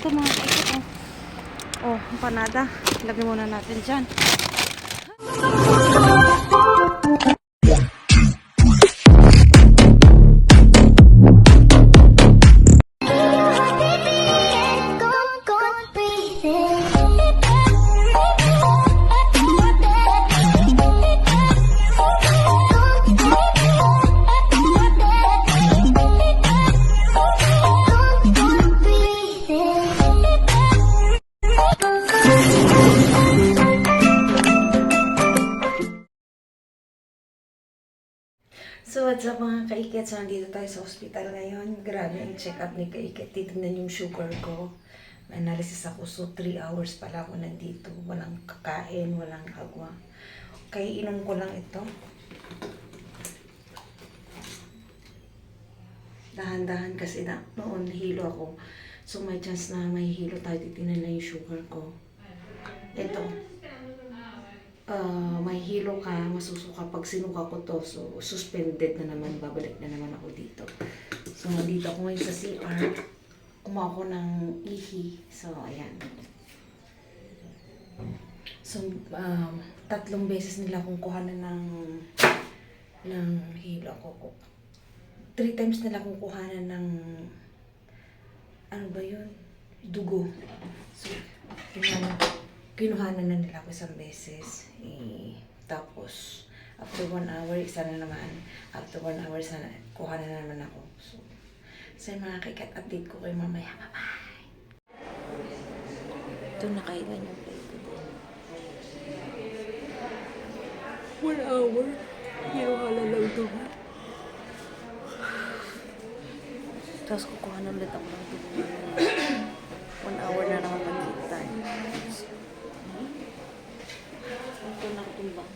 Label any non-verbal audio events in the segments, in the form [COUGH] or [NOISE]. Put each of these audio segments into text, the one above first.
Ito mga kaikit oh. Oh, empanada. Lagyan muna natin dyan. Kaikit? So nandito tayo sa hospital ngayon. Grabe ang check-up ni kaikit. Titignan yung sugar ko. May analysis ako. So 3 hours pala ako nandito. Walang kakain, walang agwa. Kaya inom ko lang ito. Dahan-dahan kasi na noon nahilo ako. So may chance na may hilo tayo. Titignan na yung sugar ko. Ito uh, may hilo ka, masusuka pag sinuka ko to. So, suspended na naman, babalik na naman ako dito. So, nandito ako ngayon sa CR. Kumuha ko ng ihi. So, ayan. So, um, tatlong beses nila akong kuhanan ng ng hilo ko. Three times nila akong kuhanan ng ano ba yun? Dugo. So, kinuhanan, kinuhanan na nila ako isang beses. Eh, tapos, after one hour, isa na naman. After one hour, sana, kuha na naman ako. So, sa mga kikat, update ko kayo mamaya. Bye-bye! Ito, nakailan yung play ko din. One hour. Hinuhala lang dugo. Tapos kukuha na ulit ako ng dugo. One hour na naman magkita. Ito nakatumbang.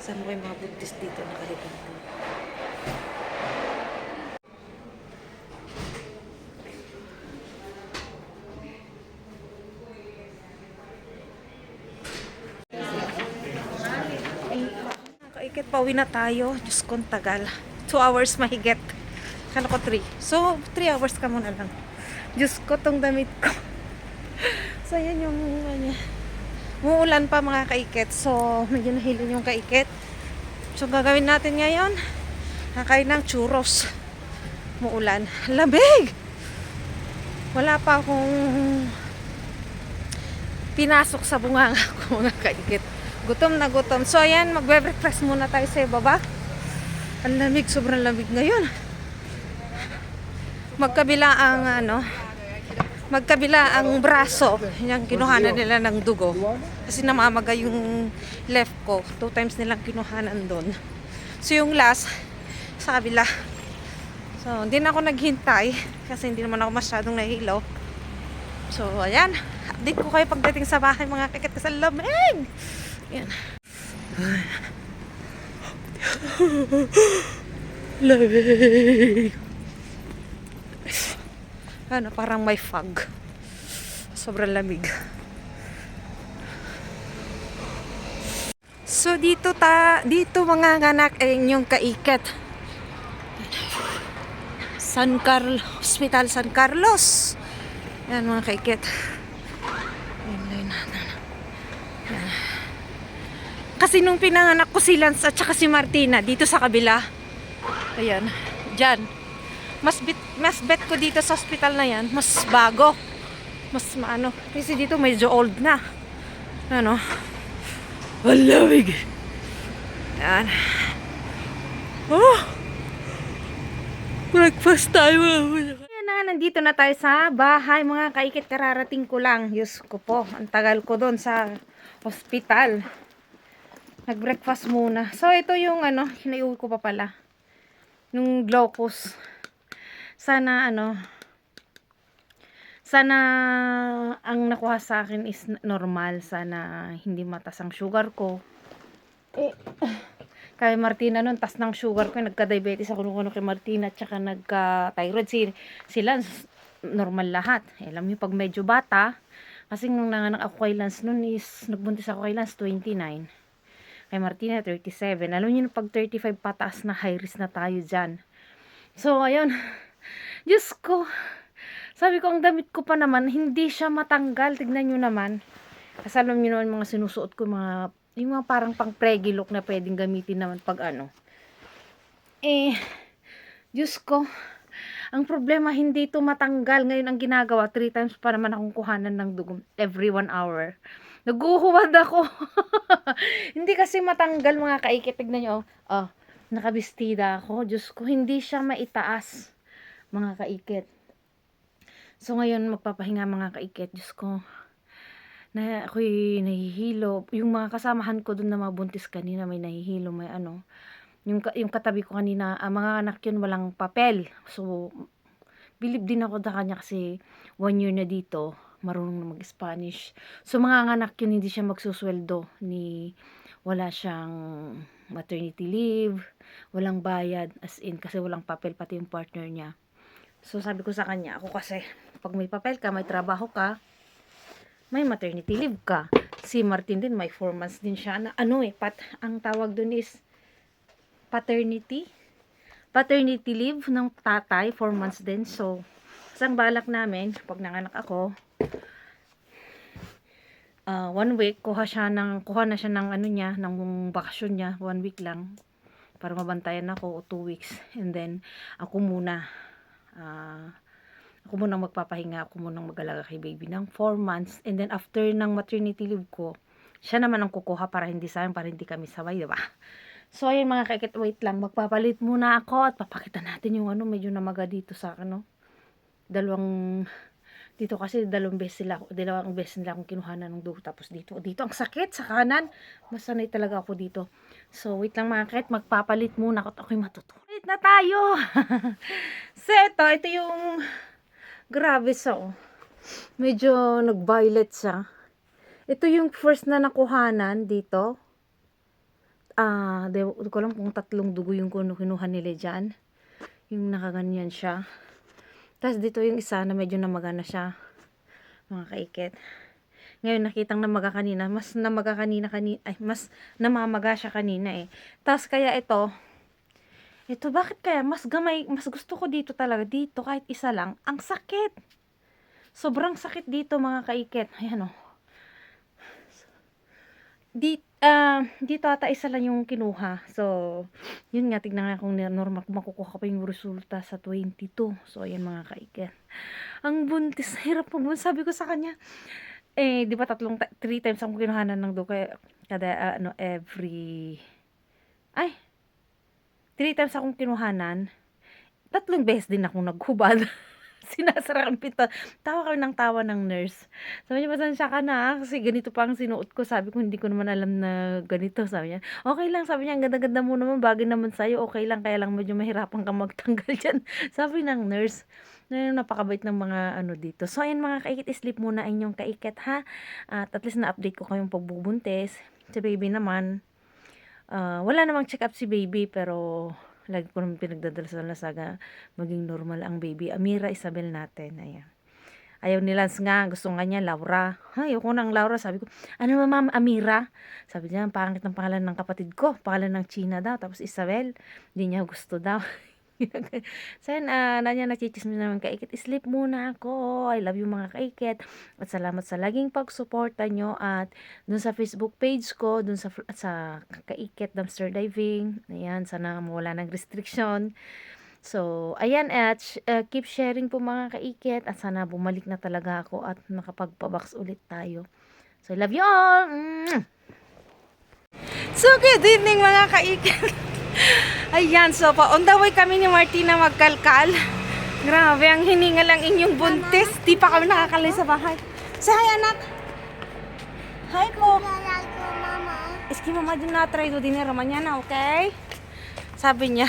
Saan mo kayo mga Buddhist dito nakalipang Kaikit, pauwi na tayo. Diyos ko, ang tagal. Two hours mahigit. Kala ko three. So, three hours ka muna lang. Diyos ko, tong damit ko. [LAUGHS] so, yan yung ano, Muulan pa mga kaikit. So, medyo nahilo yung kaikit. So, gagawin natin ngayon. Nakain ng churros. Muulan. Lamig! Wala pa akong pinasok sa bunganga [LAUGHS] ko mga kaikit. Gutom na gutom. So, ayan, magbe-breakfast muna tayo sa baba. Ang lamig, sobrang lamig ngayon. Magkabila ang ano, magkabila ang braso. Yung kinuhanan nila ng dugo. Kasi namamaga yung left ko. Two times nilang kinuhanan doon. So, yung last, sa kabila. So, hindi na ako naghintay kasi hindi naman ako masyadong nahilo. So, ayan. Update ko kayo pagdating sa bahay mga kakit ang lamig. Yan. Lamig. Ano, parang may fog. Sobrang lamig. So dito ta, dito mga anak ay inyong kaiket. San Carlos, Hospital San Carlos. Yan mga. Yan. Kasi nung pinanganak ko si Lance at saka si Martina dito sa kabila. Ayan, dyan. Mas bit, mas bet ko dito sa hospital na yan, mas bago. Mas maano, kasi dito medyo old na. Ano? Ang lamig. Yan. Oh! Breakfast tayo. Yan na, nandito na tayo sa bahay. Mga kaikit, kararating ko lang. Diyos ko po, ang tagal ko doon sa hospital. Nag-breakfast muna. So, ito yung ano, hinaiuwi ko pa pala. Yung glucose. Sana ano, sana ang nakuha sa akin is normal. Sana hindi matas ang sugar ko. Eh, kay Martina nun, tas ng sugar ko, nagka-diabetes ako nung ano kay Martina, tsaka nagka-thyroid. Si, sila, normal lahat. Eh, alam niyo, pag medyo bata, kasi nung nanganak ako kay Lance nun is, nagbuntis ako kay Lance, 29. Kay Martina, 37. Alam niyo, pag 35 pataas na, high risk na tayo dyan. So, ayun. Diyos ko. Sabi ko, ang damit ko pa naman, hindi siya matanggal. Tignan nyo naman. Kasi alam nyo naman, mga sinusuot ko, mga, yung mga parang pang preggy look na pwedeng gamitin naman pag ano. Eh, Diyos ko. Ang problema, hindi ito matanggal. Ngayon, ang ginagawa, three times pa naman akong kuhanan ng dugo every one hour. Naguhuwad ako. [LAUGHS] hindi kasi matanggal mga kaikit. Tignan nyo, oh, nakabistida ako. Diyos ko, hindi siya maitaas mga kaikit. So, ngayon, magpapahinga mga kaikit. Diyos ko, na ako'y nahihilo. Yung mga kasamahan ko dun na mabuntis kanina, may nahihilo, may ano. Yung, yung katabi ko kanina, ah, mga anak yun walang papel. So, bilib din ako sa kanya kasi one year na dito, marunong na mag-Spanish. So, mga anak yun, hindi siya magsusweldo. Ni, wala siyang maternity leave, walang bayad, as in, kasi walang papel, pati yung partner niya. So, sabi ko sa kanya, ako kasi, pag may papel ka, may trabaho ka, may maternity leave ka. Si Martin din, may 4 months din siya. Na, ano eh, pat, ang tawag dun is paternity. Paternity leave ng tatay, 4 months din. So, isang balak namin, pag nanganak ako, ah, one week, kuha siya ng, kuha na siya ng ano niya, ng bakasyon niya, one week lang, para mabantayan ako, o two weeks. And then, ako muna, ah, ako munang magpapahinga, ako munang mag-alaga kay baby ng 4 months. And then, after ng maternity leave ko, siya naman ang kukuha para hindi sa akin, para hindi kami sabay, diba? So, ayun mga kaikit, wait lang, magpapalit muna ako at papakita natin yung ano, medyo namaga dito sa ano, dalawang, dito kasi dalawang beses sila, dalawang beses nila akong kinuhanan ng dugo, tapos dito, dito, ang sakit sa kanan, masanay talaga ako dito. So, wait lang mga kaikit, magpapalit muna ako ako'y matutulog. Wait na tayo! [LAUGHS] so, ito, ito yung, grabe sa, oh. medyo nag-violet siya. Ito yung first na nakuhanan dito. Ah, de, di ko alam kung tatlong dugo yung kuno- kinuha nila dyan. Yung nakaganyan siya. Tapos dito yung isa na medyo namagana siya. Mga kaikit. Ngayon nakitang namaga kanina. Mas namaga kanina kanina. Ay, mas namamaga siya kanina eh. Tapos kaya ito. Ito, bakit kaya? Mas gamay, mas gusto ko dito talaga. Dito, kahit isa lang. Ang sakit. Sobrang sakit dito mga kaikit. Ayan o. Di, ah, dito ata isa lang yung kinuha. So, yun nga, tignan nga kung normal makukuha ko pa yung resulta sa 22. So, ayan mga kaiket. Ang buntis, hirap po. Sabi ko sa kanya, eh, di ba tatlong, ta- three times ang kinuhanan ng kaya kada, ah, ano, every, ay, three times akong kinuhanan, tatlong beses din akong naghubad. [LAUGHS] Sinasara ang pinto. Tawa kami ng tawa ng nurse. Sabi niya, pasensya ka na kasi ganito pa ang sinuot ko. Sabi ko, hindi ko naman alam na ganito. Sabi niya, okay lang. Sabi niya, ang ganda-ganda mo naman. Bagay naman sa'yo. Okay lang. Kaya lang medyo mahirapan ka magtanggal [LAUGHS] dyan. Sabi ng nurse. Na napakabait ng mga ano dito. So, ayan mga kaikit, sleep muna inyong kaikit ha. At at least na-update ko kayong pagbubuntis. Si baby naman, ah, wala namang check-up si baby pero lagi ko naman pinagdadala sa lasaga maging normal ang baby. Amira Isabel natin. Ayan. Ayaw ni Lance nga, gusto nga niya Laura. Ay, ayoko ng Laura. Sabi ko, ano ba ma'am, Amira? Sabi niya, ang pangit ng pangalan ng kapatid ko. Pangalan ng China daw. Tapos Isabel, hindi niya gusto daw. [LAUGHS] [LAUGHS] uh, na niya nachichismis naman kaikit. Sleep muna ako. I love you mga kaikit. At salamat sa laging pagsuporta nyo. At dun sa Facebook page ko, dun sa, sa kaikit dumpster diving. Ayan, sana mawala ng restriction. So, ayan at uh, keep sharing po mga kaikit at sana bumalik na talaga ako at makapagpabox ulit tayo. So, I love you all! So, good evening mga kaikit. [LAUGHS] ayan, so pa on the way kami ni Martina magkalkal. Grabe, ang hininga lang inyong buntis. Di pa kami nakakalay sa bahay. Say hi, anak! Hi po! Iski mama din na try do dinero mañana, okay? Sabi niya.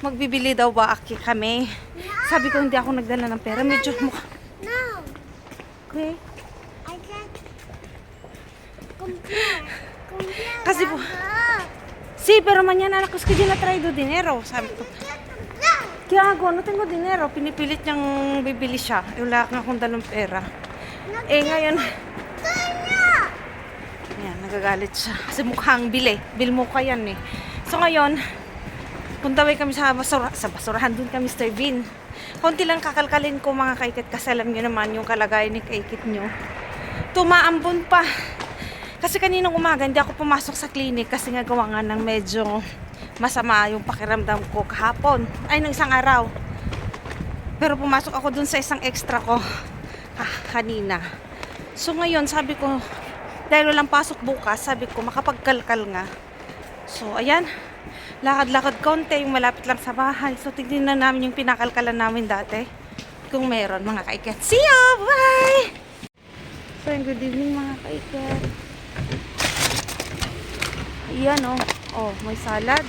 magbibili daw ba aki kami. Sabi ko hindi ako nagdala ng pera. Medyo mukha. No, Okay. I can't compare. Compare. Kasi po, Ah, si, pero mañana ako ska na try do dinero. Sabi ko. Kaya ako, no tengo dinero. Pinipilit niyang bibili siya. Eh, Wala akong dalang pera. Eh, ngayon. Ayan, Nagagalit siya. Kasi mukhang bili. Bil mo ka yan eh. So ngayon, punta way kami sa, basura, sa basurahan. Doon kami Mr. Bean. Konti lang kakalkalin ko mga kaikit kasi alam nyo naman yung kalagayan ni kaikit nyo. Tumaambon pa. Kasi kaninang umaga hindi ako pumasok sa clinic kasi nga gawa nga ng medyo masama yung pakiramdam ko kahapon. Ay, nung isang araw. Pero pumasok ako dun sa isang extra ko ah, kanina. So ngayon, sabi ko, dahil walang pasok bukas, sabi ko, makapagkalkal nga. So, ayan. Lakad-lakad konti, yung malapit lang sa bahay. So, tignan na namin yung pinakalkalan namin dati. Kung meron, mga kaiket. See you! Bye! So, good evening, mga kaiket. Ayan, oh. Oh, may salad.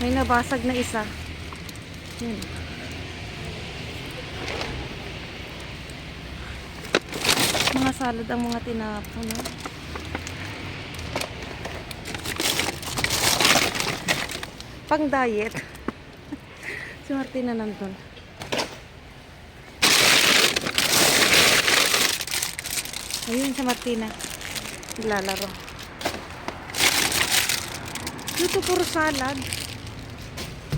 May nabasag na isa. Yan. Mga salad ang mga tinapon. No? Pang diet. [LAUGHS] si Martina nandun. Ayun si Martina. Naglalaro. Dito puro salad.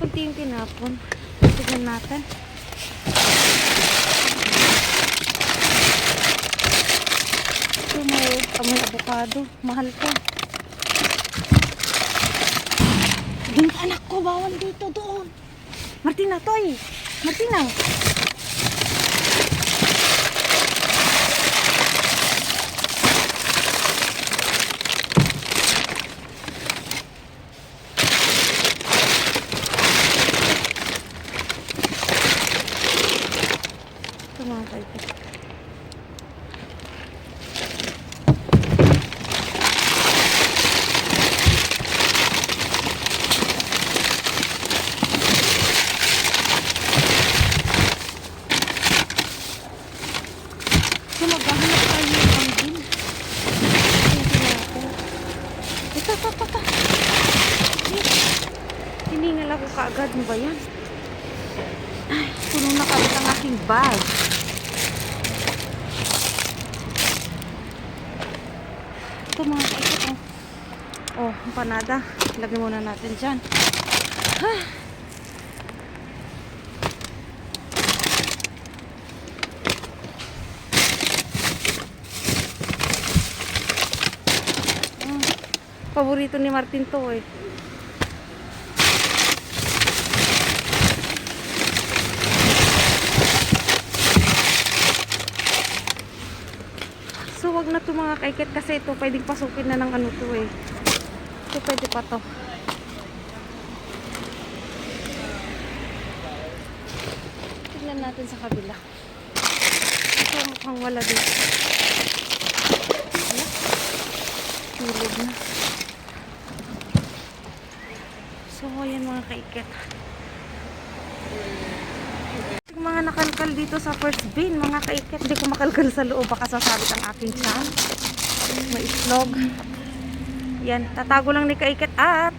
Kunti yung tinapon. Tignan natin. Ito may, may avocado. Mahal to. Doon anak ko, bawal dito doon. Martina, toy. Martina. Ito mga kaibigan. So, maghahanap tayo ng pangin. Ito, ito, ito, ito. Hiningal ako kaagad. Ano ba yan? Ay, puno na kalit ang aking bag. Ito mga kaikot, oh. Oh, empanada. Lagyan muna natin dyan. Ah. Mm. Paborito ni Martin to eh. Na to mga kaikit kasi ito pwedeng pasukin na ng ano to eh. Ito pwede pa to. Tignan natin sa kabila. Ito mukhang wala dito. Wala. Tulog na. So ayan mga kaikit. Yung mga nakalkal dito sa first bin, mga kaikit, hindi ko makalkal sa loob, baka sasabit ang aking chan. May islog. Yan, tatago lang ni kaikit at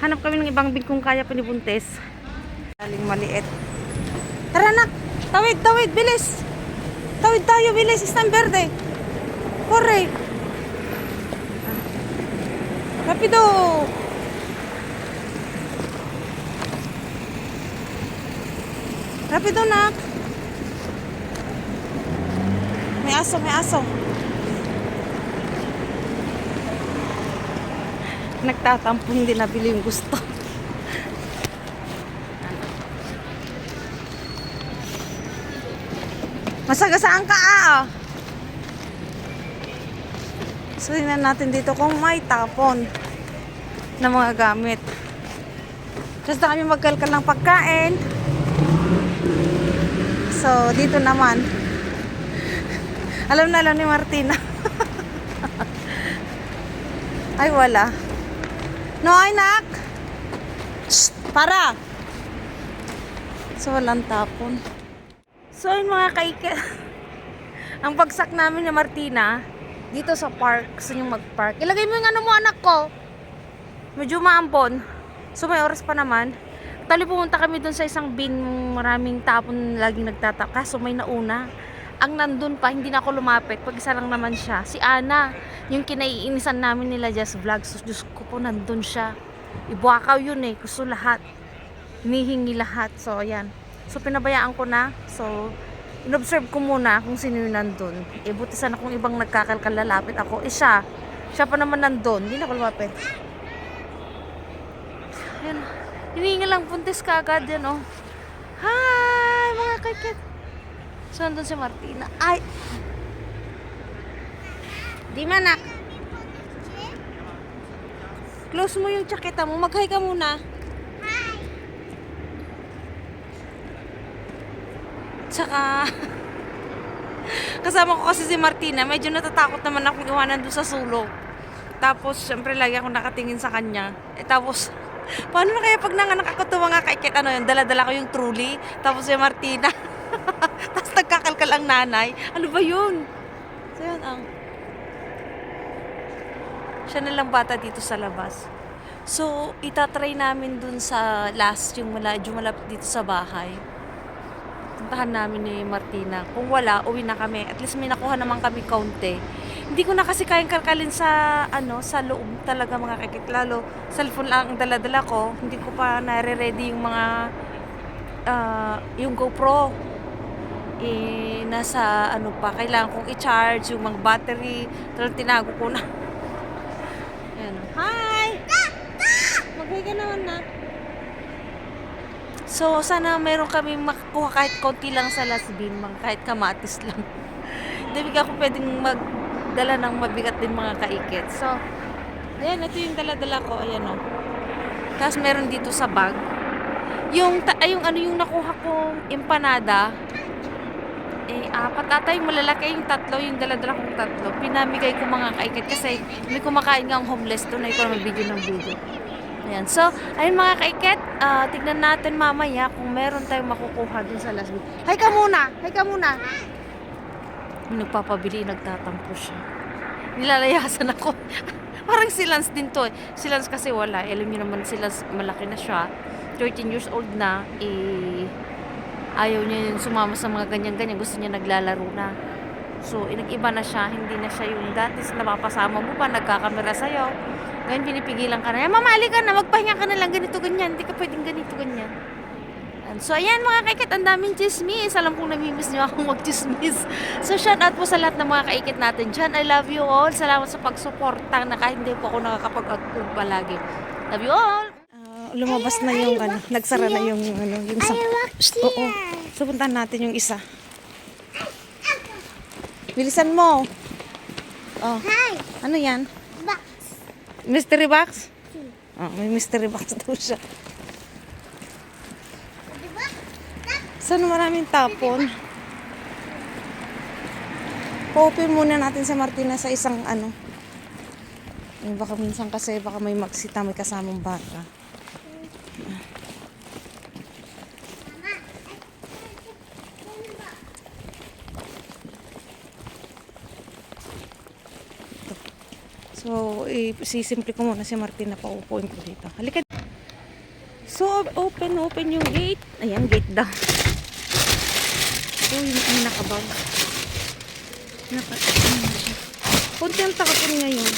hanap kami ng ibang bin kung kaya pinibuntis. Aling maliit. Tara nak! Tawid, tawid, bilis! Tawid tayo, bilis! Isang verde! Corre! Ah. Rapido! Rapido, nak! Aso, may aso. Nagtatampong din nabili yung gusto. Masagasaan ka ah! So, tingnan natin dito kung may tapon na mga gamit. Tapos na kami magkalkal ng pagkain. So, dito naman. Alam na alam ni Martina. Ay, wala. No, ay, nak! Para! So, walang tapon. So, yun mga kaike. [LAUGHS] Ang bagsak namin ni Martina, dito sa park, gusto niyong mag-park. Ilagay mo yung ano mo, anak ko. Medyo maampon. So, may oras pa naman. Tali pumunta kami dun sa isang bin, maraming tapon laging nagtataka. So, may nauna. Ang nandun pa, hindi na ako lumapit. Pag isa lang naman siya. Si Ana, yung kinaiinisan namin nila Just Vlogs. So, Diyos ko po, nandun siya. Ibuakaw yun eh. Gusto lahat. Hinihingi lahat. So, ayan. So, pinabayaan ko na. So, inobserve ko muna kung sino yung nandun. Eh, buti sana kung ibang nagkakalkal lalapit ako. Eh, siya. Siya pa naman nandun. Hindi na ako lumapit. Ayan. Hinihingi lang puntis ka agad yan, oh. Hi, mga kaikit. So, nandun si Martina. Ay! Di manak. Close mo yung tsaketa mo. Mag-hi ka muna. Hi. Tsaka, [LAUGHS] kasama ko kasi si Martina. Medyo natatakot naman akong iwanan doon sa sulok. Tapos, syempre, lagi ako nakatingin sa kanya. Eh, tapos, [LAUGHS] paano na kaya pag nanganak ako to mga kaikit, ano yun, dala-dala ko yung truly. Tapos si Martina. [LAUGHS] tapos nagkakalkal ang nanay. Ano ba yun? So, yun ang... Siya na lang bata dito sa labas. So, itatry namin dun sa last, yung malad, yung malapit dito sa bahay puntahan namin ni Martina. Kung wala, uwi na kami. At least may nakuha naman kami kaunti. Hindi ko na kasi kayang kalkalin sa ano sa loob talaga mga kakit. Lalo, cellphone lang ang dala-dala ko. Hindi ko pa nare-ready yung mga ah, yung GoPro. Eh, nasa ano pa, kailangan kong i-charge yung mga battery. Talagang tinago ko na. [LAUGHS] Ayan. Hi! Mag-hi ka naman na. So, sana meron kami makakuha kahit konti lang sa last bin, mga kahit kamatis lang. [LAUGHS] Hindi ako pwedeng magdala ng mabigat din mga kaikit. So, ayan, ito yung dala-dala ko. Ayan o. Tapos meron dito sa bag. Yung, ay, yung ano yung nakuha kong empanada, eh, apat ata yung malalaki yung tatlo, yung dala-dala kong tatlo. Pinamigay ko mga kaikit kasi may kumakain nga ang homeless doon. Ay ko video ng video. Ayan. So, ayun mga kaiket, ah, tignan natin mamaya kung meron tayong makukuha dun sa last week. Hay ka muna! Hay ka muna! Nagpapabili, nagtatampo siya. Nilalayasan ako. [LAUGHS] Parang si Lance din to eh. Si Lance kasi wala. Eh, Alam niyo naman si Lance malaki na siya. 13 years old na. Eh, ayaw niya yung sumama sa mga ganyan-ganyan. Gusto niya naglalaro na. So, nag-iba na siya. Hindi na siya yung dati na napapasama mo pa. Nagkakamera sa'yo. Ngayon, pinipigilan ka na. Mamali ka na. Magpahinga ka na lang. Ganito, ganyan. Hindi ka pwedeng ganito, ganyan. And so, ayan mga kaikit. Ang daming chismis. Alam kong namimiss niyo akong [LAUGHS] mag-chismis. So, shout out po sa lahat ng mga kaikit natin dyan. I love you all. Salamat sa pagsuporta na kahit hindi po ako nakakapag-upload palagi. Love you all. Lumabas na yung ano, nagsara na yung ano, yung sa... Oo. So, puntahan natin yung isa. Bilisan mo. Oh, Hi. ano yan? Box. Mystery box? Oh, may mystery box [LAUGHS] daw siya. Saan maraming tapon? Pa-open muna natin si Martina sa isang ano. Baka minsan kasi baka may magsita, may kasamang bata. So, isisimple ko muna si Martina pa upuin ko dito. Halika. So, open, open yung gate. Ayan, gate down. So, yung ay nakabag. Naka, ano na siya. Kunti ang takapon ngayon.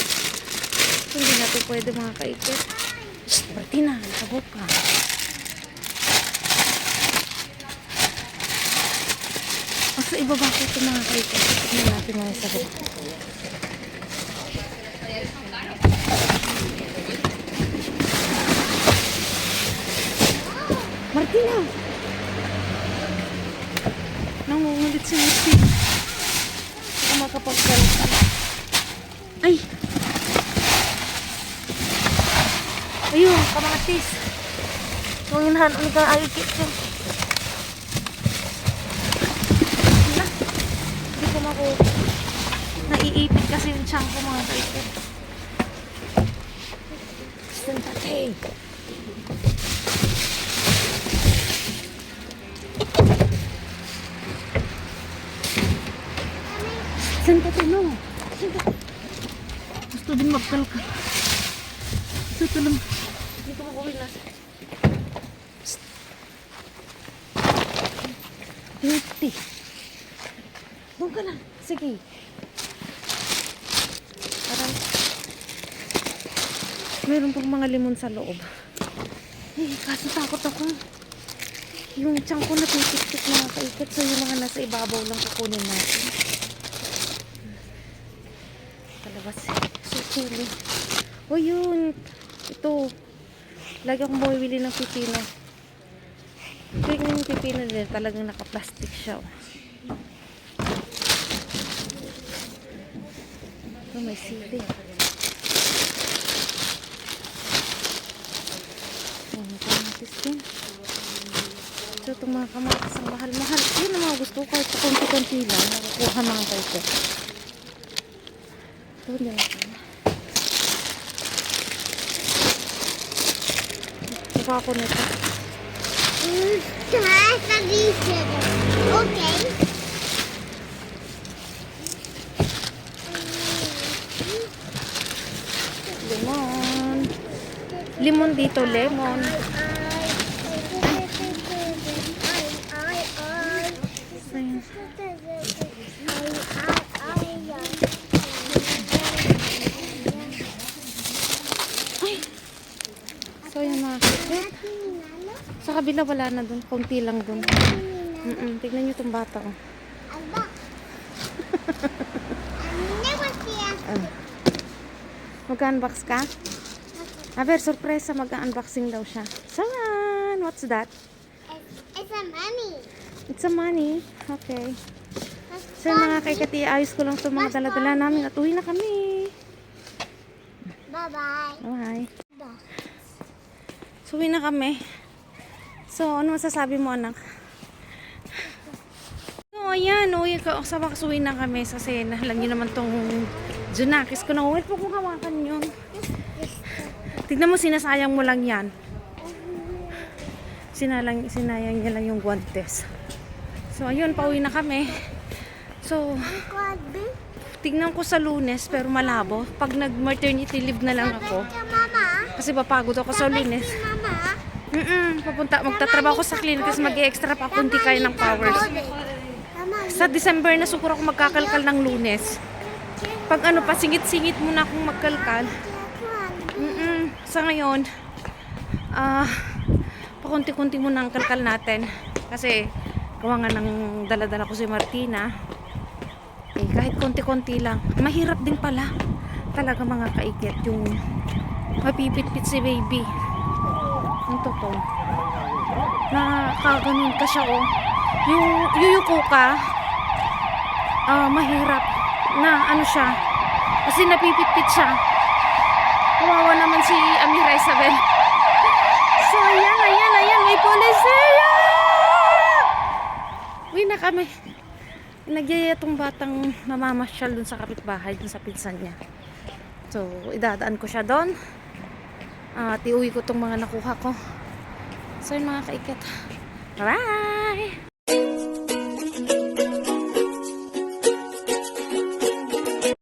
Hindi natin pwede mga kaikit. Martina, nakabog ka. Asa ibaba ko ito mga kaikit. Tignan natin mga sa baba. Martina! Nangungulit si Martina. Hindi makapagsalita. Ay! Ayun, kamatis. Tunginhan, ano ka ko. Na, hindi ko mako. Naiipit kasi yung tiyan ko mga kaikit. Sandali. Saan ka? Saan ka? Gusto din magtal ka. Sa tulong. Dito mo kuwi na. Psst. Doon ka lang. Sige. Parang meron pang mga limon sa loob. Eh, kaso takot ako. Yung tiyan ko napitik-tik na kaikit. So, yung mga nasa ibabaw lang kukunin natin. Palabas. So, chili. O, yun. Ito. Lagi akong bumibili ng pipino. Tingnan yung pipino nila. Talagang naka-plastic siya. Oh. Oh, may sili. Oh, may kamatis din. So, itong mga kamatis ang mahal-mahal. Yun ang mga gusto ko. Kahit konti-konti lang, nakukuha mga kayo. Ito na ito. Kuha ko nito. The dessert. Okay. Lemon. Lemon dito, lemon. Ayan. So, yan mga kapit. Sa kabila wala na dun. Kaunti lang dun. Mm-mm. Tignan nyo itong bata. Oh. Ah. Mag-unbox ka? Aber, sorpresa. Mag-unboxing daw siya. Saan? What's that? It's a money. It's a money. Okay. So, yung mga kaikati, ayos ko lang itong mga daladala namin at uwi na kami. Bye-bye. Bye. So, uwi na kami. So, ano masasabi mo, anak? So, ayan, uwi ka. Sa wakas uwi na kami. Kasi nahalang yun naman tong Junakis ko na. Wait po kung hawakan yun. Tignan mo, sinasayang mo lang yan. Sinalang, sinayang niya lang yung guantes. So, ayun, pauwi na kami. So, tignan ko sa lunes, pero malabo. Pag nag-maternity leave na lang ako. Kasi papagod ako sa lunes. Mama. Mm papunta, magtatrabaho ko sa clinic kasi mag-extra pa kunti kayo ng powers. Sa December na siguro ako magkakalkal ng lunes. Pag ano pa, singit-singit muna akong magkalkal. Mm Sa ngayon, ah, pakunti-kunti muna ang kalkal natin. Kasi, gawa nga ng daladala ko si Martina. Eh, kahit konti-konti lang. Mahirap din pala. Talaga mga kaikit yung mapipit-pit si baby. Ang totoo. Na kaganon ka siya oh. Yung yuyuko ka, ah, mahirap na ano siya. Kasi napipit-pit siya. Kawawa naman si Amira Isabel. [LAUGHS] So, ayan, ayan, ayan. May poliseya! Uwi na kami. Nagyaya tong batang mamamasyal dun sa kapitbahay, dun sa pinsan niya. So, idadaan ko siya doon. At iuwi ko tong mga nakuha ko. So, yun mga kaikit. Bye!